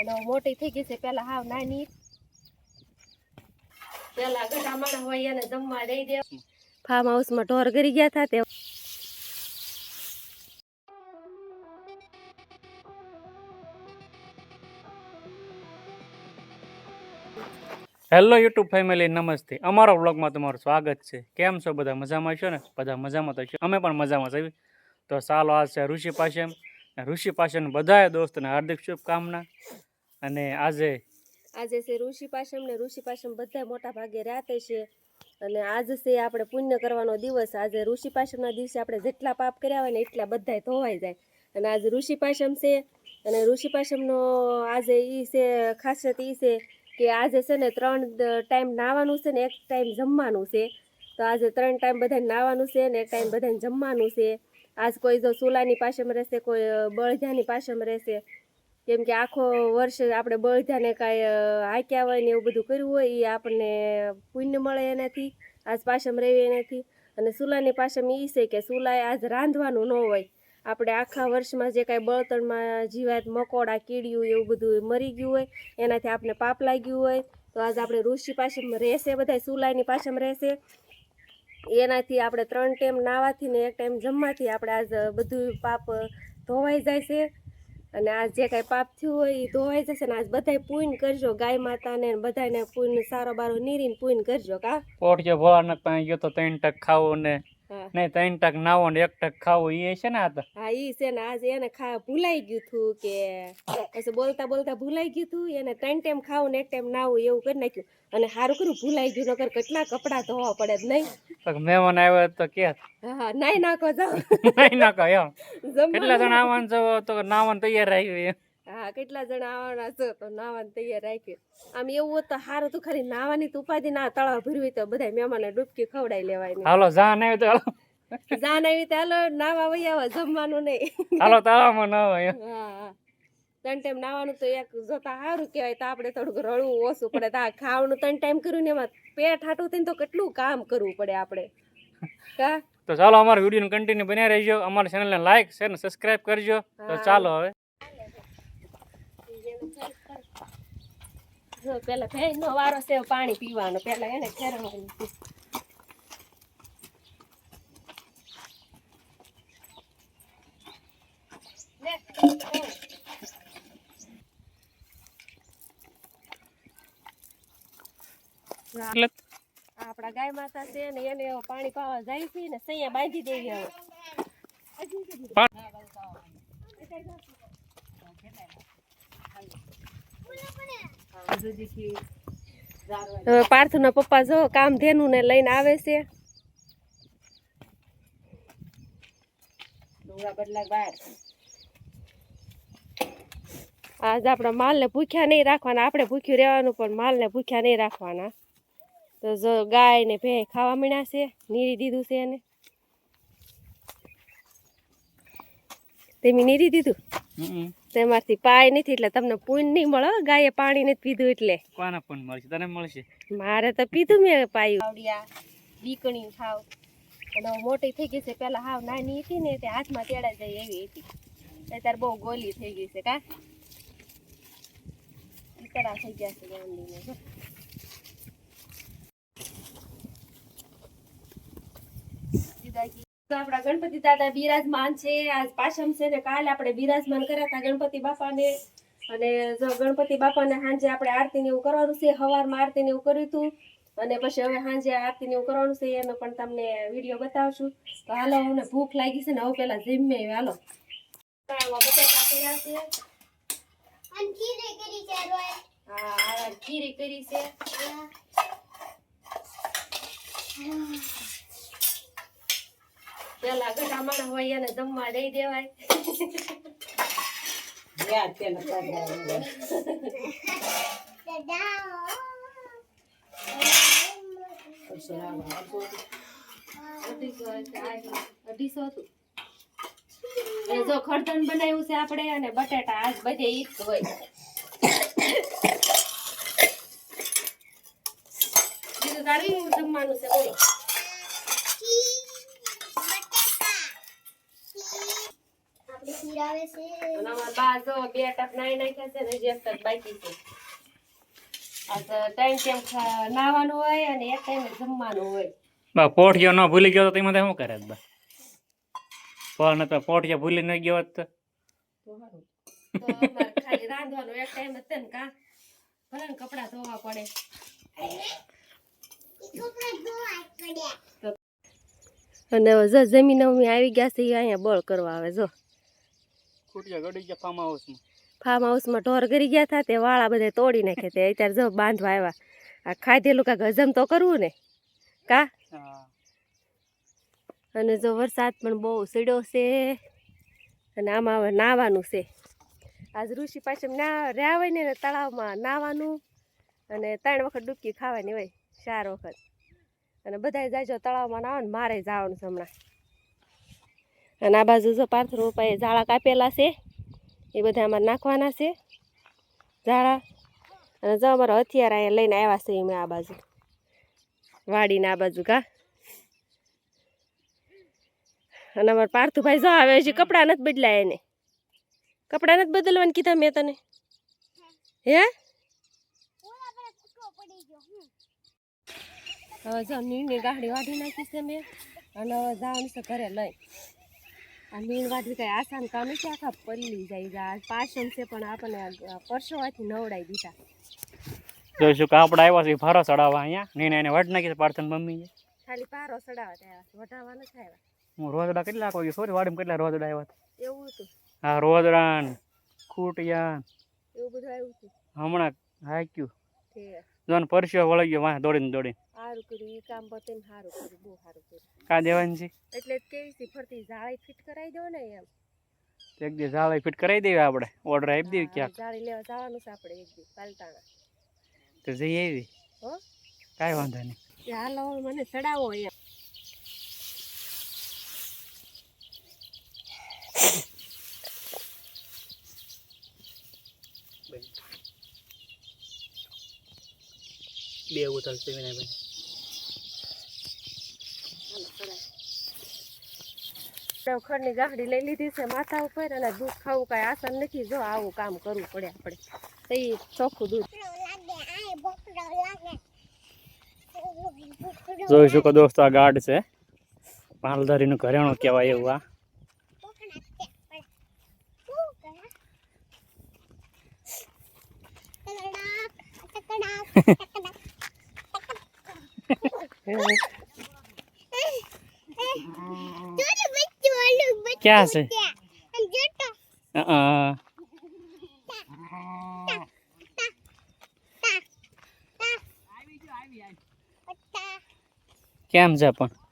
અને હવે મોટી થઈ ગઈ છે, પેલા હાવ નાની. પેલા ગટા માણા હોય એને જમવા દઈ દે. ફાર્મ હાઉસમાં ઢોર કરી ગયા હતા તે. હેલો યુટ્યુબ ફેમિલી નમસ્તે. અમારા વ્લોગમાં તમારું સ્વાગત છે. કેમ છો? બધા મજામાં છો ને? બધા મજામાં તો છો. અમે પણ મજામાં છીએ. તો ચાલો આજ છે ઋષિ પાશમ. ઋષિ પાશમ બધાએ દોસ્તને હાર્દિક શુભકામના. અને આજે આજે છે ઋષિ પાસમ ને ઋષિ પાસમ બધા મોટા ભાગે રાતે છે. અને આજ છે આપણે પુણ્ય કરવાનો દિવસ. આજે ઋષિ પાશમના દિવસે આપણે જેટલા પાપ કર્યા હોય ને એટલા બધા ધોવાઈ જાય. અને આજે ઋષિ પાસમ છે અને ઋષિ પાશમનો આજે ઈ છે, ખાસિયત ઈ છે કે આજે છે ને ત્રણ ટાઈમ નાવાનું છે ને એક ટાઈમ જમવાનું છે. તો આજે ત્રણ ટાઈમ બધાને નાવાનું છે ને એક ટાઈમ બધાને જમવાનું છે. આજ કોઈ જો સુલાની પાસમ રહેશે, કોઈ બળજાની પાસમ રહેશે. કેમ કે આખો વર્ષ આપણે બધાને કાંઈ હાંક્યા હોય ને એવું બધું કર્યું હોય એ આપણને પુણ્ય મળે એનાથી, આજ પાછમ રહેવી એનાથી. અને સુલાની પાછમ એ છે કે સુલાએ આજ રાંધવાનું ન હોય. આપણે આખા વર્ષમાં જે કાંઈ બળતણમાં જીવાત, મકોડા, કીડિયું એવું બધું મરી ગયું હોય, એનાથી આપણે પાપ લાગ્યું હોય, તો આજ આપણે ઋષિ પાસમમાં રહેશે બધા સુલાઈની પાછળમાં રહેશે. એનાથી આપણે ત્રણ ટાઈમ નાવાથી ને એક ટાઈમ જમવાથી આપણે આજ બધું પાપ ધોવાઈ જાય છે. અને આજ જે કાંઈ પાપ થયું હોય એ ધોવાઈ જશે ને. આજ બધાય પૂન કરજો ગાય માતાને બધાને પૂન સારો બારો નીરીને પૂન કરજો કા? પોટકે ભોળાનાથ પાસે ગયો તો ત્રણ ટક ખાવું ને નહીં ત્રણ ટક નાવો ને એક ટક ખાવો એ છે ને આ તો હા ઈ છે ને આજે એને ખા ભૂલાઈ ગયું હતું કે પછી બોલતા બોલતા ભૂલાઈ ગયું હતું એને ત્રણ ટાઈમ ખાવું ને એક ટાઈમ નાવું એવું કરી નાખ્યું. અને સારું કર્યું ભૂલાઈ ગયું નકર કેટલા કપડા ધોવા પડે જ નહીં. તો મહેમાન આવ્યો તો કે. હા નાઈ નાખો જાઓ. નાઈ નાખો એમ. કેટલા જણા આવવાનું તો નાવન તૈયાર રાખ્યું હા કેટલા જણા આવવાના છો તો નાવાની તૈયાર રાખી આમ એવું હોત તો સારું તું ખરી નાવાની તો ઉપાધિ ના તળાવ ભરવી તો બધા મહેમાને ડૂબકી ખવડાવી લેવાય હાલો જાન આવ્યો તો હાલો. જાન આવી તો હાલો નાવા વહી આવો જમવાનું નહીં. હાલો તળાવમાં નાવા હા હા. ત્રણ ટાઈમ નાવાનું તો એક જોતા સારું કહેવાય તો આપણે થોડુંક રળવું ઓછું પડે તો ખાવાનું ત્રણ ટાઈમ કર્યું ને એમાં પેટ હાટું થઈને તો કેટલું કામ કરવું પડે આપણે. કા? તો ચાલો અમારા વિડીયોને કન્ટિન્યુ બન્યા રહેજો. અમારી ચેનલને લાઈક શેર ને સબસ્ક્રાઇબ કરજો. તો ચાલો હવે. જો પેલા ભેંસ નો વારો છે પાણી પીવાનો. પેલા એને ફેરવવાનું લે, એટલે આ આપણા ગાય માતા છે ને એને પાણી પાવા જાય છે ને સૈયા બાંધી દેવી હવે. હવે પાર્થના પપ્પા જો કામ ધેનું ને લઈને આવે છે. આજ આપણા માલને ભૂખ્યા નહીં રાખવાના. આપણે ભૂખ્યું રહેવાનું પણ માલને ભૂખ્યા નહીં રાખવાના. તો જો ગાય ને ભે ખાવા મીણ્યા છે નીરી દીધું છે એને. તેમી નીરી દીધું. તેમાંથી પાય નથી એટલે તમને પૂન નહીં મળે ગાય ગાયે પાણી નથી પીધું એટલે. કોના પૂન મળશે? તને મળશે? મારે તો પીધું મેં પાયું. આવડિયા બીકણી ખાવ. અને મોટી થઈ ગઈ છે. પેલા હાવ નાની હતી ને તે હાથમાં તેડા જાય એવી હતી. અત્યારે બહુ ગોલી થઈ ગઈ છે કા? ઈકડા થઈ ગયા છે ગાંડીને જો. તો આપણા ગણપતિ દાદા બિરાજમાન છે. આજ પાછમ છે ને કાલે આપણે બિરાજમાન કર્યા હતા ગણપતિ બાપાને. અને જો ગણપતિ બાપાને સાંજે આપણે આરતી ને એવું કરવાનું છે સવારમાં આરતી ને એવું કર્યું હતું અને પછી હવે સાંજે આરતી ને એવું કરવાનું છે એનો પણ તમને વીડિયો બતાવશું. તો હાલો અમને ભૂખ લાગી છે ને હવે પેલા જીમે હાલો. હા ખીરી કરી છે. પેલા ગટા માણા હોય એને જમવા દઈ દેવાય. અઢીસો હતું જો ખરધન બનાવ્યું છે આપણે અને બટેટા આજ બધે ઈ જ હોય. બીજું તારી જમવાનું છે બોલો આપણી ખીર આવે છે. અને અમારા બા જો બે ટક નાઈ નાખ્યા છે ને હજી એક ટક બાકી છે. આ તો ટાઈમ ટાઈમ નાવાનું હોય અને એક ટાઈમે જમવાનું હોય. બા પોઠિયો ન ભૂલી ગયો તો તેમાં શું કરે બા? પણ તો પોઠિયો ભૂલી ન ગયો તો. ખાલી રાંધવાનું એક ટાઈમ જ ને કા? ભલે ને ધોવા પડે. અને હવે જો જમીન અમે આવી ગયા છે અહીંયા બળ કરવા આવે જો. ખૂટિયા ગડી ગયા ફાર્મ હાઉસમાં ફાર્મ હાઉસમાં ઢોર કરી ગયા હતા તે વાળા બધે તોડી નાખે તે. અત્યારે જો બાંધવા આવ્યા. આ ખાધેલું કાંક હજમ તો કરવું ને? કા? અને જો વરસાદ પણ બહુ સીડ્યો છે અને આમાં હવે નાવાનું છે. આજ ઋષિ પાસે ના રહ્યા હોય ને તળાવમાં નાવાનું અને ત્રણ વખત ડૂબકી ખાવાની હોય ચાર વખત. અને બધા જાજો તળાવમાં નાવા ને મારે જવાનું છે હમણાં. અને આ બાજુ જો પાથરો ઉપાય ઝાડા કાપેલા છે, એ બધા અમારે નાખવાના છે ઝાડા અને જો અમારા હથિયાર અહીંયા લઈને આવ્યા છે મેં આ બાજુ, વાડીને આ બાજુ કા અને અમારા પાર્થુભાઈ જો આવે છે, કપડાં નથી બદલાય એને. કપડાં નથી બદલવાનું કીધા મેં તને. હે? હવે જો મીણની ગાડી વાઢી નાખી છે મેં. અને હવે જવાનું છે ઘરે લઈ. આ મીણ વાઢવી કઈ આસાન કામ છે આખા પલ્લી જાય જા આ પાસમ છે પણ આપણને પરસોવાથી નવડાવી દીધા. જોઈશું કે આપણે આવ્યા છે ફારો ચડાવવા અહીંયા? નીને એને વટ નાખી પાર્થન મમ્મી ખાલી પારો ચડાવવા ત્યાં વટાવવા નથી આવ્યા. હું રોજડા કેટલા કોઈ સોરી વાડીમાં કેટલા રોજડા આવ્યા હતા? એવું હતું. હા રોજડા ખૂટિયા એવું બધું આવ્યું હતું. હમણાં હાક્યું. તે જોન પરસ્યો વળી ગયો વાહ દોડીને દોડીને. સારું કર્યું એ કામ બતાવીને સારું કર્યું બહુ સારું કર્યું. કા દેવાની છે? એટલે કેવી છે ફરતી જાળી ફિટ કરાવી દો ને એમ. એક દી જાળી ફિટ કરાવી દેવી આપણે ઓર્ડર આપી દેવી ક્યાંક. જાળી લેવા જવાનું છે આપણે એક દી પાલતાણા. તો જઈ આવી? હો? કાંઈ વાંધો નહીં. હાલો મને ચડાવો એમ. બે ઉતર છે વિનયભાઈ. ખડની ગાંઠડી લઈ લીધી છે માથા ઉપર અને દૂધ ખાવું કાંઈ આસાન નથી. જો આવું કામ કરવું પડે આપણે. તો એ ચોખ્ખું દૂધ. જોઈ શકો દોસ્તો આ ગાર્ડ છે. પાલધારીનું ઘરેણું કહેવાય એવું આ. ક્યાં છે કેમ છે પણ